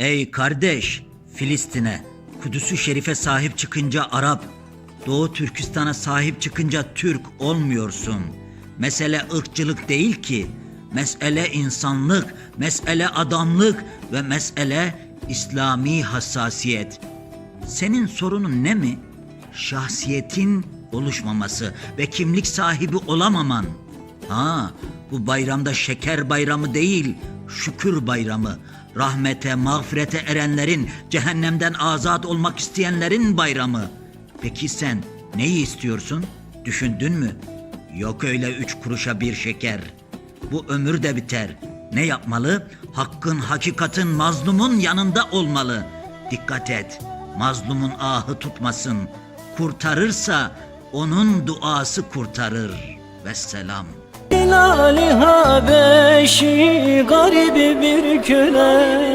Ey kardeş, Filistin'e, Kudüs-ü Şerif'e sahip çıkınca Arap, Doğu Türkistan'a sahip çıkınca Türk olmuyorsun. Mesele ırkçılık değil ki. Mesele insanlık, mesele adamlık ve mesele İslami hassasiyet. Senin sorunun ne mi? Şahsiyetin oluşmaması ve kimlik sahibi olamaman. Ha, bu bayramda şeker bayramı değil, şükür bayramı. Rahmete, mağfirete erenlerin, cehennemden azat olmak isteyenlerin bayramı. Peki sen neyi istiyorsun? Düşündün mü? Yok öyle üç kuruşa bir şeker. Bu ömür de biter. Ne yapmalı? Hakkın, hakikatin, mazlumun yanında olmalı. Dikkat et. Mazlumun ahı tutmasın. Kurtarırsa onun duası kurtarır. Vesselam. Hilali Habeşi garibi bir köle